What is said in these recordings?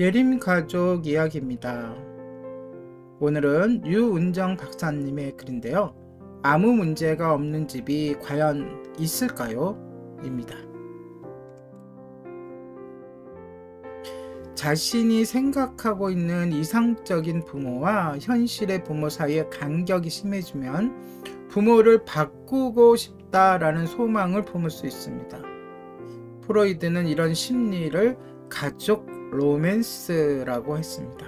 예림 가족 이야기입니다. 오늘은 유은정 박사님의 글인데요. 아무 문제가 없는 집이 과연 있을까요? 입니다. 자신이 생각하고 있는 이상적인 부모와 현실의 부모 사이의 간격이 심해지면 부모를 바꾸고 싶다라는 소망을 품을 수 있습니다. 프로이드는 이런 심리를 가족 로맨스라고 했습니다.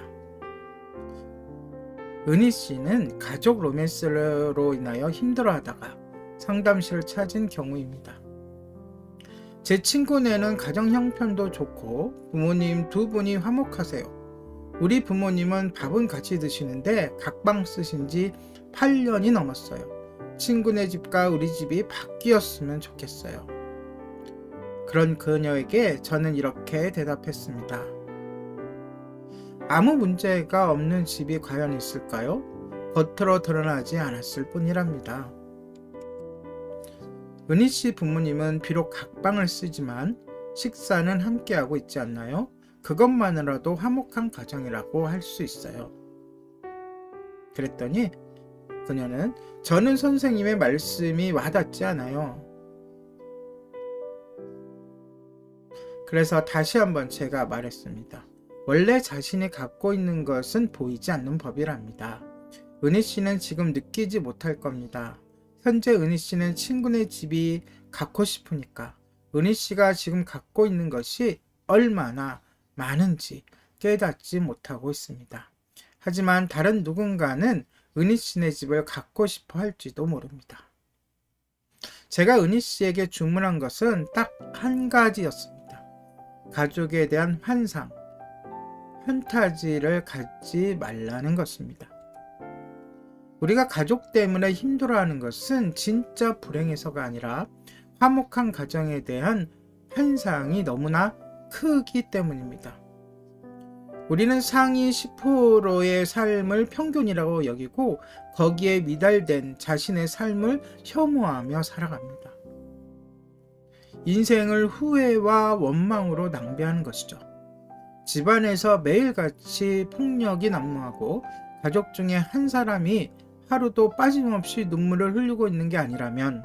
은희 씨는 가족 로맨스로 인하여 힘들어하다가 상담실을 찾은 경우입니다. 제 친구네는 가정 형편도 좋고 부모님 두 분이 화목하세요. 우리 부모님은 밥은 같이 드시는데 각방 쓰신 지 8년이 넘었어요. 친구네 집과 우리 집이 바뀌었으면 좋겠어요. 그런 그녀에게 저는 이렇게 대답했습니다. 아무 문제가 없는 집이 과연 있을까요? 겉으로 드러나지 않았을 뿐이랍니다. 은희 씨 부모님은 비록 각방을 쓰지만 식사는 함께하고 있지 않나요? 그것만으로도 화목한 가정이라고 할 수 있어요. 그랬더니 그녀는 저는 선생님의 말씀이 와닿지 않아요. 그래서 다시 한번 제가 말했습니다. 원래 자신이 갖고 있는 것은 보이지 않는 법이랍니다. 은희 씨는 지금 느끼지 못할 겁니다. 현재 은희 씨는 친구네 집이 갖고 싶으니까 은희 씨가 지금 갖고 있는 것이 얼마나 많은지 깨닫지 못하고 있습니다. 하지만 다른 누군가는 은희 씨네 집을 갖고 싶어 할지도 모릅니다. 제가 은희 씨에게 주문한 것은 딱 한 가지였습니다. 가족에 대한 환상, 판타지를 갖지 말라는 것입니다. 우리가 가족 때문에 힘들어하는 것은 진짜 불행해서가 아니라 화목한 가정에 대한 환상이 너무나 크기 때문입니다. 우리는 상위 10%의 삶을 평균이라고 여기고 거기에 미달된 자신의 삶을 혐오하며 살아갑니다. 인생을 후회와 원망으로 낭비하는 것이죠. 집안에서 매일같이 폭력이 난무하고 가족 중에 한 사람이 하루도 빠짐없이 눈물을 흘리고 있는 게 아니라면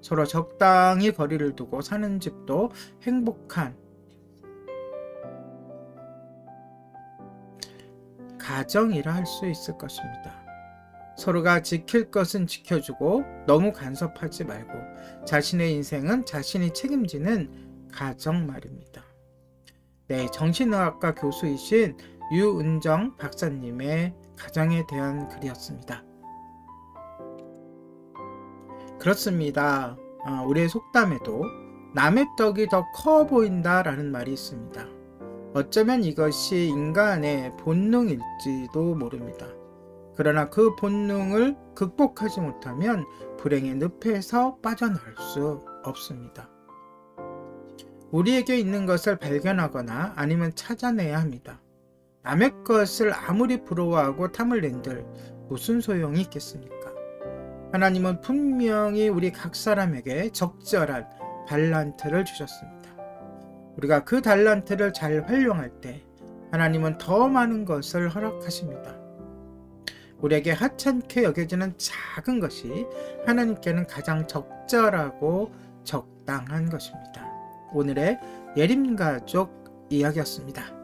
서로 적당히 거리를 두고 사는 집도 행복한 가정이라 할 수 있을 것입니다. 서로가 지킬 것은 지켜주고 너무 간섭하지 말고 자신의 인생은 자신이 책임지는 가정 말입니다. 네, 정신의학과 교수이신 유은정 박사님의 가정에 대한 글이었습니다. 그렇습니다. 어, 우리의 속담에도 남의 떡이 더 커 보인다라는 말이 있습니다. 어쩌면 이것이 인간의 본능일지도 모릅니다. 그러나 그 본능을 극복하지 못하면 불행의 늪에서 빠져나올 수 없습니다. 우리에게 있는 것을 발견하거나 아니면 찾아내야 합니다. 남의 것을 아무리 부러워하고 탐을 낸들 무슨 소용이 있겠습니까? 하나님은 분명히 우리 각 사람에게 적절한 달란트를 주셨습니다. 우리가 그 달란트를 잘 활용할 때 하나님은 더 많은 것을 허락하십니다. 우리에게 하찮게 여겨지는 작은 것이 하나님께는 가장 적절하고 적당한 것입니다. 오늘의 예림 가족 이야기였습니다.